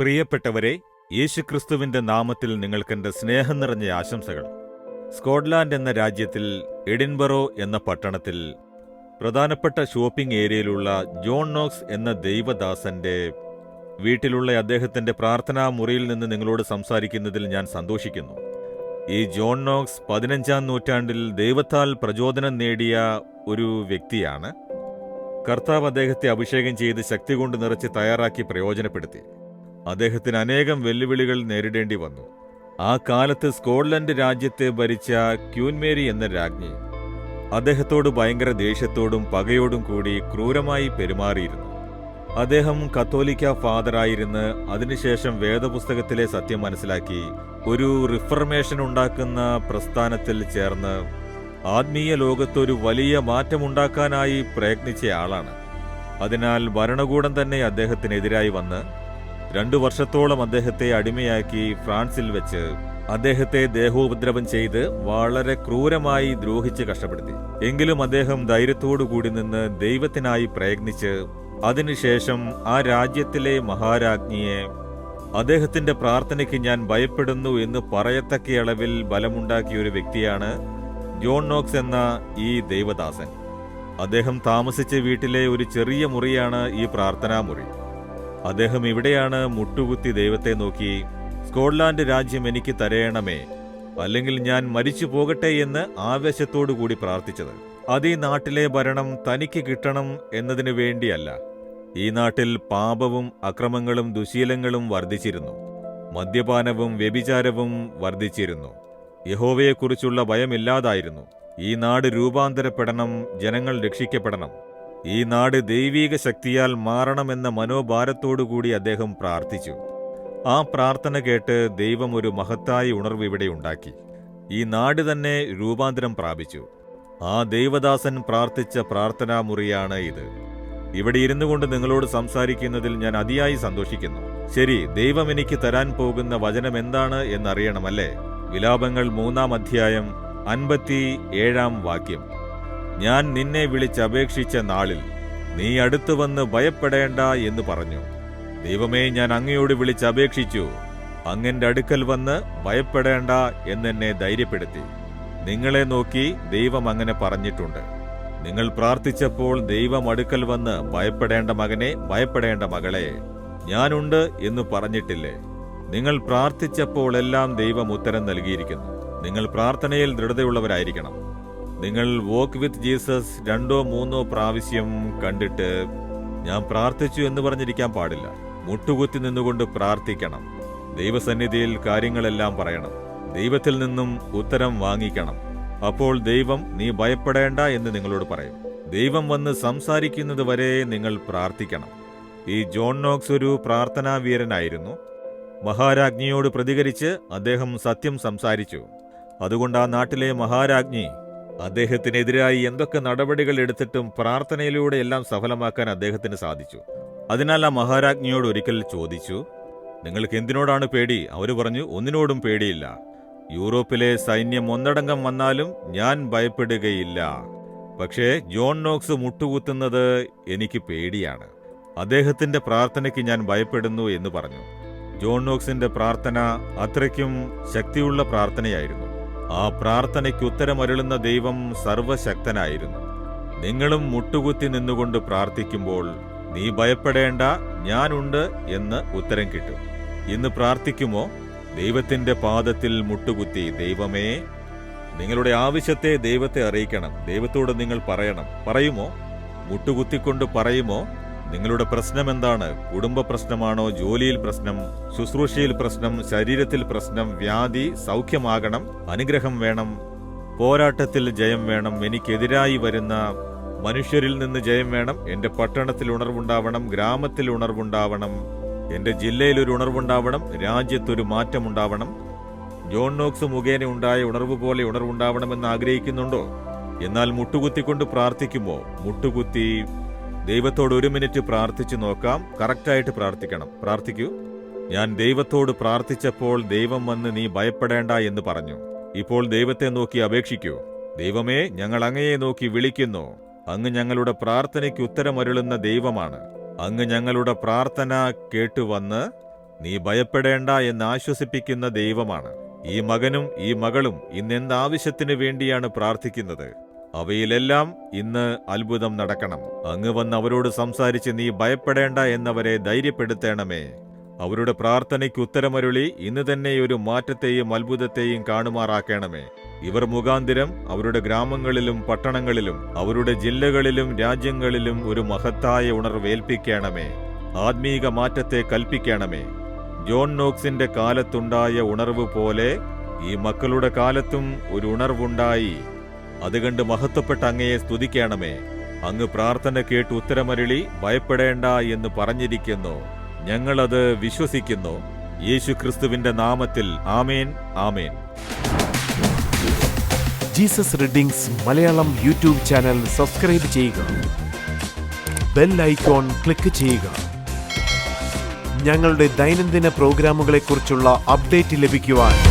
പ്രിയപ്പെട്ടവരെ യേശുക്രിസ്തുവിന്റെ നാമത്തിൽ നിങ്ങൾക്കെന്റെ സ്നേഹം നിറഞ്ഞ ആശംസകൾ. സ്കോട്ട്ലാൻഡ് എന്ന രാജ്യത്തിൽ എഡിൻബറോ എന്ന പട്ടണത്തിൽ പ്രധാനപ്പെട്ട ഷോപ്പിംഗ് ഏരിയയിലുള്ള ജോൺ നോക്സ് എന്ന ദൈവദാസന്റെ വീട്ടിലുള്ള അദ്ദേഹത്തിന്റെ പ്രാർത്ഥനാ മുറിയിൽ നിന്ന് നിങ്ങളോട് സംസാരിക്കുന്നതിൽ ഞാൻ സന്തോഷിക്കുന്നു. ഈ ജോൺ നോക്സ് പതിനഞ്ചാം നൂറ്റാണ്ടിൽ ദൈവത്താൽ പ്രചോദനം നേടിയ ഒരു വ്യക്തിയാണ്. കർത്താവ് അദ്ദേഹത്തെ അഭിഷേകം ചെയ്ത് ശക്തി കൊണ്ട് നിറച്ച് തയ്യാറാക്കി പ്രയോജനപ്പെടുത്തി. അദ്ദേഹത്തിന് അനേകം വെല്ലുവിളികൾ നേരിടേണ്ടി വന്നു. ആ കാലത്ത് സ്കോട്ട്ലൻഡ് രാജ്യത്തെ ഭരിച്ച ക്യൂൻമേരി എന്ന രാജ്ഞി അദ്ദേഹത്തോട് ഭയങ്കര ദേഷ്യത്തോടും പകയോടും കൂടി ക്രൂരമായി പെരുമാറിയിരുന്നു. അദ്ദേഹം കത്തോലിക്ക ഫാദറായിരുന്ന് അതിനുശേഷം വേദപുസ്തകത്തിലെ സത്യം മനസ്സിലാക്കി ഒരു റിഫർമേഷൻ ഉണ്ടാക്കുന്ന പ്രസ്ഥാനത്തിൽ ചേർന്ന് ആത്മീയ ലോകത്തൊരു വലിയ മാറ്റമുണ്ടാക്കാനായി പ്രയത്നിച്ച ആളാണ്. അതിനാൽ ഭരണകൂടം തന്നെ അദ്ദേഹത്തിനെതിരായി വന്ന് രണ്ടു വർഷത്തോളം അദ്ദേഹത്തെ അടിമയാക്കി ഫ്രാൻസിൽ വെച്ച് അദ്ദേഹത്തെ ദേഹോപദ്രവം ചെയ്ത് വളരെ ക്രൂരമായി ദ്രോഹിച്ച് കഷ്ടപ്പെടുത്തി. എങ്കിലും അദ്ദേഹം ധൈര്യത്തോടു കൂടി നിന്ന് ദൈവത്തിനായി പ്രയത്നിച്ച് അതിനുശേഷം ആ രാജ്യത്തിലെ മഹാരാജ്ഞിയെ അദ്ദേഹത്തിന്റെ പ്രാർത്ഥനയ്ക്ക് ഞാൻ ഭയപ്പെടുന്നു എന്ന് പറയത്തക്ക അളവിൽ ബലമുണ്ടാക്കിയ ഒരു വ്യക്തിയാണ് ജോൺ നോക്സ് എന്ന ഈ ദൈവദാസൻ. അദ്ദേഹം താമസിച്ച വീട്ടിലെ ഒരു ചെറിയ മുറിയാണ് ഈ പ്രാർത്ഥനാ മുറി അദ്ദേഹം ഇവിടെയാണ് മുട്ടുകുത്തി ദൈവത്തെ നോക്കി സ്കോട്ട്ലാൻഡ് രാജ്യം എനിക്ക് തരയണമേ അല്ലെങ്കിൽ ഞാൻ മരിച്ചു പോകട്ടെ എന്ന് ആവേശത്തോടു കൂടി പ്രാർത്ഥിച്ചത്. അത് ഈ നാട്ടിലെ ഭരണം തനിക്ക് കിട്ടണം എന്നതിനു വേണ്ടിയല്ല. ഈ നാട്ടിൽ പാപവും അക്രമങ്ങളും ദുശീലങ്ങളും വർദ്ധിച്ചിരുന്നു. മദ്യപാനവും വ്യഭിചാരവും വർദ്ധിച്ചിരുന്നു. യഹോവയെക്കുറിച്ചുള്ള ഭയമില്ലാതായിരുന്നു. ഈ നാട് രൂപാന്തരപ്പെടണം ജനങ്ങൾ രക്ഷിക്കപ്പെടണം. ഈ നാട് ദൈവീക ശക്തിയാൽ മാറണമെന്ന മനോഭാരത്തോടുകൂടി അദ്ദേഹം പ്രാർത്ഥിച്ചു. ആ പ്രാർത്ഥന കേട്ട് ദൈവം ഒരു മഹത്തായ ഉണർവ് ഇവിടെ ഉണ്ടാക്കി. ഈ നാട് തന്നെ രൂപാന്തരം പ്രാപിച്ചു. ആ ദൈവദാസൻ പ്രാർത്ഥിച്ച പ്രാർത്ഥനാ മുറിയാണ് ഇത്. ഇവിടെ ഇരുന്നു കൊണ്ട് നിങ്ങളോട് സംസാരിക്കുന്നതിൽ ഞാൻ അതിയായി സന്തോഷിക്കുന്നു. ശരി ദൈവം എനിക്ക് തരാൻ പോകുന്ന വചനം എന്താണ് എന്നറിയണമല്ലേ? വിലാപങ്ങൾ മൂന്നാം അധ്യായം അൻപത്തി ഏഴാം വാക്യം. ഞാൻ നിന്നെ വിളിച്ചപേക്ഷിച്ച നാളിൽ നീ അടുത്തു വന്ന് ഭയപ്പെടേണ്ട എന്ന് പറഞ്ഞു. ദൈവമേ ഞാൻ അങ്ങയോട് വിളിച്ചപേക്ഷിച്ചു അങ്ങന്റെ അടുക്കൽ വന്ന് ഭയപ്പെടേണ്ട എന്നെന്നെ ധൈര്യപ്പെടുത്തി. നിങ്ങളെ നോക്കി ദൈവം അങ്ങനെ പറഞ്ഞിട്ടുണ്ട്. നിങ്ങൾ പ്രാർത്ഥിച്ചപ്പോൾ ദൈവം അടുക്കൽ വന്ന് ഭയപ്പെടേണ്ട മകനെ ഭയപ്പെടേണ്ട മകളെ ഞാനുണ്ട് എന്ന് പറഞ്ഞിട്ടില്ലേ? നിങ്ങൾ പ്രാർത്ഥിച്ചപ്പോഴെല്ലാം ദൈവം ഉത്തരം നൽകിയിരിക്കുന്നു. നിങ്ങൾ പ്രാർത്ഥനയിൽ ദൃഢതയുള്ളവരായിരിക്കണം. നിങ്ങൾ വോക്ക് വിത്ത് ജീസസ് രണ്ടോ മൂന്നോ പ്രാവശ്യം കണ്ടിട്ട് ഞാൻ പ്രാർത്ഥിച്ചു എന്ന് പറഞ്ഞിരിക്കാൻ പാടില്ല. മുട്ടുകുത്തി നിന്നുകൊണ്ട് പ്രാർത്ഥിക്കണം. ദൈവസന്നിധിയിൽ കാര്യങ്ങളെല്ലാം പറയണം. ദൈവത്തിൽ നിന്നും ഉത്തരം വാങ്ങിക്കണം. അപ്പോൾ ദൈവം നീ ഭയപ്പെടേണ്ട എന്ന് നിങ്ങളോട് പറയും. ദൈവം വന്ന് സംസാരിക്കുന്നത് വരെ നിങ്ങൾ പ്രാർത്ഥിക്കണം. ഈ ജോൺ നോക്സ് ഒരു പ്രാർത്ഥനാ വീരനായിരുന്നു മഹാരാജ്ഞിയോട് പ്രതികരിച്ച് അദ്ദേഹം സത്യം സംസാരിച്ചു. അതുകൊണ്ട് ആ നാട്ടിലെ മഹാരാജ്ഞി അദ്ദേഹത്തിനെതിരായി എന്തൊക്കെ നടപടികൾ എടുത്തിട്ടും പ്രാർത്ഥനയിലൂടെ എല്ലാം സഫലമാക്കാൻ അദ്ദേഹത്തിന് സാധിച്ചു. അതിനാൽ ആ മഹാരാജ്ഞിയോട് ഒരിക്കൽ ചോദിച്ചു നിങ്ങൾക്ക് എന്തിനോടാണ് പേടി? അവർ പറഞ്ഞു ഒന്നിനോടും പേടിയില്ല. യൂറോപ്പിലെ സൈന്യം ഒന്നടങ്കം വന്നാലും ഞാൻ ഭയപ്പെടുകയില്ല. പക്ഷേ ജോൺ നോക്സ് മുട്ടുകുത്തുന്നത് എനിക്ക് പേടിയാണ്. അദ്ദേഹത്തിന്റെ പ്രാർത്ഥനയ്ക്ക് ഞാൻ ഭയപ്പെടുന്നു എന്ന് പറഞ്ഞു. ജോൺ നോക്സിന്റെ പ്രാർത്ഥന അത്രയ്ക്കും ശക്തിയുള്ള പ്രാർത്ഥനയായിരുന്നു. ആ പ്രാർത്ഥനയ്ക്ക് ഉത്തരമരുളുന്ന ദൈവം സർവശക്തനായിരുന്നു. നിങ്ങളും മുട്ടുകുത്തി നിന്നുകൊണ്ട് പ്രാർത്ഥിക്കുമ്പോൾ നീ ഭയപ്പെടേണ്ട ഞാനുണ്ട് എന്ന് ഉത്തരം കിട്ടും. ഇന്ന് പ്രാർത്ഥിക്കുമോ? ദൈവത്തിന്റെ പാദത്തിൽ മുട്ടുകുത്തി ദൈവമേ നിങ്ങളുടെ ആവശ്യത്തെ ദൈവത്തെ അറിയിക്കണം. ദൈവത്തോട് നിങ്ങൾ പറയണം. പറയുമോ? മുട്ടുകുത്തിക്കൊണ്ട് പറയുമോ? നിങ്ങളുടെ പ്രശ്നം എന്താണ്? കുടുംബ പ്രശ്നമാണോ? ജോലിയിൽ പ്രശ്നം? ശുശ്രൂഷയിൽ പ്രശ്നം? ശരീരത്തിൽ പ്രശ്നം? വ്യാധി? സൗഖ്യമാകണം? അനുഗ്രഹം വേണം? പോരാട്ടത്തിൽ ജയം വേണം? എനിക്കെതിരായി വരുന്ന മനുഷ്യരിൽ നിന്ന് ജയം വേണം? എന്റെ പട്ടണത്തിൽ ഉണർവുണ്ടാവണം? ഗ്രാമത്തിൽ ഉണർവുണ്ടാവണം? എന്റെ ജില്ലയിൽ ഒരു ഉണർവുണ്ടാവണം? രാജ്യത്തൊരു മാറ്റമുണ്ടാവണം? ജോൺ നോക്സ് മുഖേന ഉണ്ടായ ഉണർവ് പോലെ ഉണർവുണ്ടാവണമെന്ന് ആഗ്രഹിക്കുന്നുണ്ടോ? എന്നാൽ മുട്ടുകുത്തിക്കൊണ്ട് പ്രാർത്ഥിക്കുമോ? മുട്ടുകുത്തി ദൈവത്തോട് ഒരു മിനിറ്റ് പ്രാർത്ഥിച്ചു നോക്കാം. കറക്റ്റായിട്ട് പ്രാർത്ഥിക്കണം. പ്രാർത്ഥിക്കൂ. ഞാൻ ദൈവത്തോട് പ്രാർത്ഥിച്ചപ്പോൾ ദൈവം വന്ന് നീ ഭയപ്പെടേണ്ട എന്ന് പറഞ്ഞു. ഇപ്പോൾ ദൈവത്തെ നോക്കി അപേക്ഷിക്കൂ. ദൈവമേ ഞങ്ങൾ അങ്ങയെ നോക്കി വിളിക്കുന്നു. അങ്ങ് ഞങ്ങളുടെ പ്രാർത്ഥനയ്ക്ക് ഉത്തരമരുളുന്ന ദൈവമാണ്. അങ്ങ് ഞങ്ങളുടെ പ്രാർത്ഥന കേട്ടുവന്ന് നീ ഭയപ്പെടേണ്ട എന്ന് ആശ്വസിപ്പിക്കുന്ന ദൈവമാണ്. ഈ മകനും ഈ മകളും ഇന്ന് ആവശ്യത്തിനു വേണ്ടിയാണ് പ്രാർത്ഥിക്കുന്നത്? അവയിലെല്ലാം ഇന്ന് അത്ഭുതം നടക്കണം. അങ്ങ് വന്ന് അവരോട് സംസാരിച്ച് നീ ഭയപ്പെടേണ്ട എന്നവരെ ധൈര്യപ്പെടുത്തേണമേ. അവരുടെ പ്രാർത്ഥനയ്ക്ക് ഉത്തരമരുളി ഇന്ന് തന്നെ ഒരു മാറ്റത്തെയും അത്ഭുതത്തെയും കാണുമാറാക്കണമേ. ഇവർ മുഖാന്തിരം അവരുടെ ഗ്രാമങ്ങളിലും പട്ടണങ്ങളിലും അവരുടെ ജില്ലകളിലും രാജ്യങ്ങളിലും ഒരു മഹത്തായ ഉണർവേൽപ്പിക്കണമേ ആത്മീക മാറ്റത്തെ കൽപ്പിക്കണമേ. ജോൺ നോക്സിന്റെ കാലത്തുണ്ടായ ഉണർവ് പോലെ ഈ മക്കളുടെ കാലത്തും ഒരു ഉണർവുണ്ടായി. അത് കണ്ട് മഹത്വപ്പെട്ട അങ്ങയെ സ്തുതിക്കണമേ. അങ്ങ് പ്രാർത്ഥന കേട്ട് ഉത്തരമരുളി ഭയപ്പെടേണ്ട എന്ന് പറഞ്ഞിരിക്കുന്നു. ഞങ്ങളത് വിശ്വസിക്കുന്നു. യേശു ക്രിസ്തുവിന്റെ നാമത്തിൽ ആമേൻ ആമേൻ. Jesus readings Malayalam YouTube channel subscribe ചെയ്യുക. ബെൽ ഐക്കോൺ ക്ലിക്ക് ചെയ്യുക. ഞങ്ങളുടെ ദൈനംദിന പ്രോഗ്രാമുകളെക്കുറിച്ചുള്ള അപ്ഡേറ്റ് ലഭിക്കുവാൻ